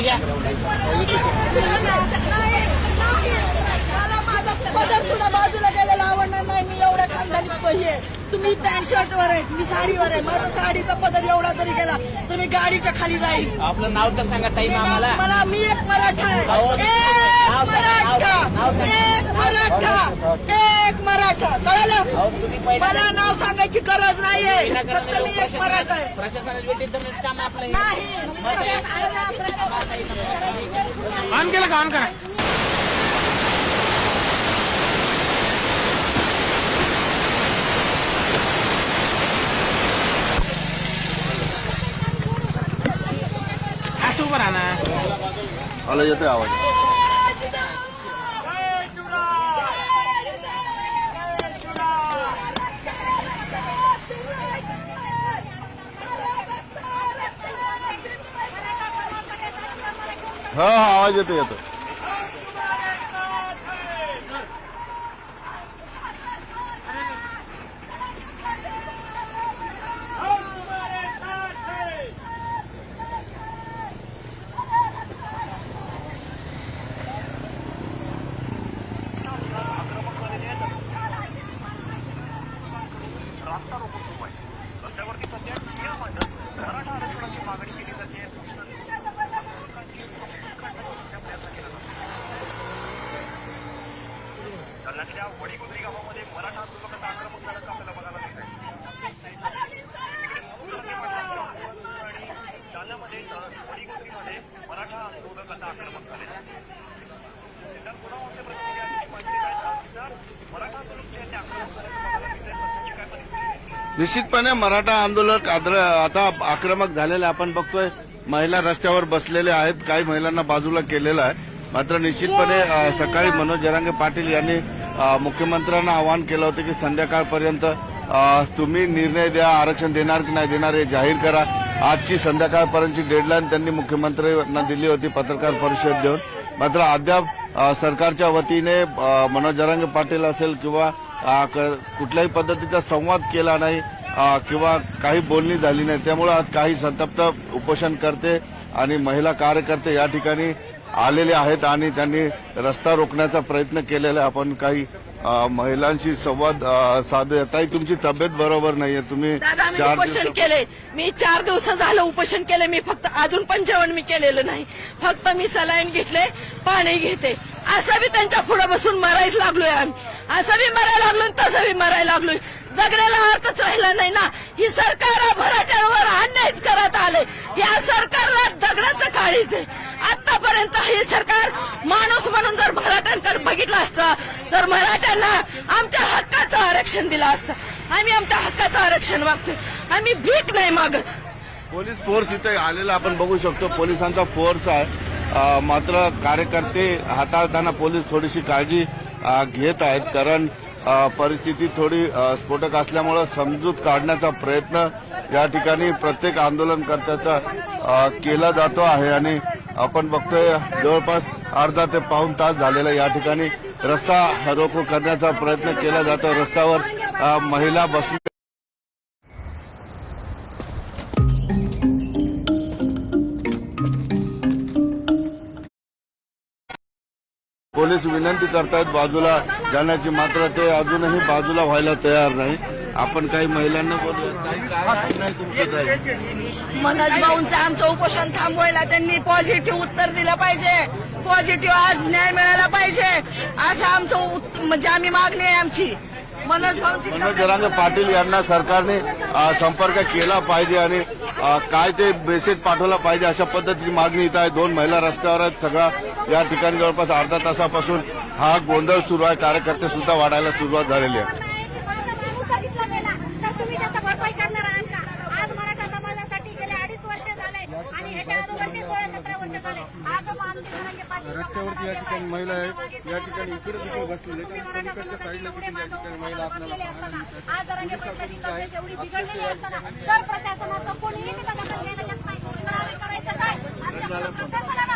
बिलकुल हात- या, या. नाही, नाही. मला माझा पदर सुद्धा बाजूला गेलेला आवडणार नाही मी एवढ्या खानदानी तुम्ही पॅन्ट शर्ट वर आहेत मी साडीवर आहे माझा साडीचा पदर एवढा जरी गेला तर मी गाडीच्या खाली जाईल आपलं नाव तर सांगा ताई आम्हाला मला मी एक मराठा आहे एक मराठा. एक मराठा कळलं? मला नाव सांगायची गरज नाहीये फक्त मी एक मराठा आहे. हे. नाही ऑन केलं का ऑन करा. असं उभं राहा ना. मला येतोय? आवाज हा हा आवाज येतो येतो गावामध्ये मराठा आंदोलनाचा आक्रमक झाल्याचं आपल्याला बघायला मिळत आहे आणि जालन्यामध्ये वडीगुजरीमध्ये मराठा आंदोलकाचा आक्रमक झालेला आहे. सिद्धार्थ गुन्हा प्रतिनिधी मराठा आंदोलक जे आक्रमक झाल्याचं बघायला मिळत आहे? निश्चितपणे मराठा आंदोलक आता आक्रमक झालेले आपण बघतोय. महिला रस्त्यावर बसलेले आहेत. काही महिलांना बाजूला केलेलं आहे. मात्र निश्चितपणे सकाळी मनोज जरांगे पाटील यांनी मुख्यमंत्र्यांना आवाहन केलं होतं की संध्याकाळपर्यंत तुम्ही निर्णय द्या आरक्षण देणार की नाही देणार हे जाहीर करा. आजची संध्याकाळपर्यंतची डेडलाईन त्यांनी मुख्यमंत्र्यांना दिली होती पत्रकार परिषद देऊन. मात्र अद्याप सरकारच्या वतीने मनोज जरांगे पाटील असेल किंवा क- कुठल्याही पद्धतीचा संवाद केला नाही किंवा काही बोलणी झाली नाही त्यामुळे आज काही संतप्त उपोषण करते आणि महिला कार्यकर्ते या ठिकाणी आलेले आहेत आणि त्यांनी रस्ता रोखण्याचा प्रयत्न केलेला आहे. आपण काही महिलांशी संवाद साधूया ताई तुमची तब्येत बरोबर नाहीये. तुम्ही दादा मी चार उपोषण केले. मी चार दिवस झालं उपोषण केले. मी फक्त अजून पण जेवण मी केलेलं नाही. फक्त मी सलाईन घेतले पाणी घेते. असं बी त्यांच्या पुढे बसून मरायच लागलोय आम्ही. असं बी मरायला लागलो तसं बी मरायला लागलोय. जगण्याला अर्थच राहिला नाही ना. ही सरकार भराट्यांवर अन्यायच करत आले या सरकारला दगडाचं काळीच आहे आतापर्यंत हे सरकार माणूस म्हणून जर मराठ्यांकडे बघितलं असतं तर मराठ्यांना आमच्या हक्काचं आरक्षण दिलं असतं. आम्ही आमच्या हक्काचं आरक्षण मागतोय. आम्ही भीक नाही मागत. पोलीस फोर्स इथे आलेला आपण बघू शकतो. पोलिसांचा फोर्स आहे. अ, मात्र कार्यकर्ते हाताळताना पोलीस थोडीशी काळजी अ, घेत आहेत. कारण अ, परिस्थिती थोडी अ, स्फोटक असल्यामुळं समजूत काढण्याचा प्रयत्न या ठिकाणी प्रत्येक आंदोलनकर्त्याचा अ, केला जातो आहे. आणि आपण बघतोय जवळपास अर्धा ते पाऊन तास झालेला या ठिकाणी रस्ता रोको करण्याचा प्रयत्न केला जातो. रस्त्यावर महिला बसल्या पोलीस विनंती करतायत बाजूला जाण्याची मात्र ते अजूनही बाजूला व्हायला तयार नाही. आपण काही महिलांना बोलूया? मनोज भाऊंचं आमचं उपोषण थांबवायला त्यांनी पॉझिटिव्ह उत्तर दिलं पाहिजे. पॉझिटिव्ह आज न्याय मिळाला पाहिजे. असं आमचं म्हणजे आम्ही मागणी आहे आमची. मनोज भाऊंची मनोज जरांगे पाटील यांना सरकारने संपर्क केला पाहिजे आणि काय ते मेसेज पाठवला पाहिजे अशा पद्धतीची मागणी इथं आहे. दोन महिला रस्त्यावर आहेत. सगळा या ठिकाणी जवळपास अर्धा तासापासून हा गोंधळ सुरू आहे. कार्यकर्ते सुद्धा वाढायला सुरुवात झालेली आहे बघितला गेला तर तुम्ही त्याचा भरपाई करणार आहात का आज मराठा समाजासाठी गेले अडीच वर्ष झाले आणि ह्याच्या अगोदरचे सोळा सतरा वर्ष झाले आज माणूस जरांगे पाटील रस्त्यावरती या ठिकाणी महिला आहेत. या ठिकाणी इकडे तिकडे बसलेले पलीकडच्या साईडला देखील या ठिकाणी महिला आपल्याला पाहायला मिळतात.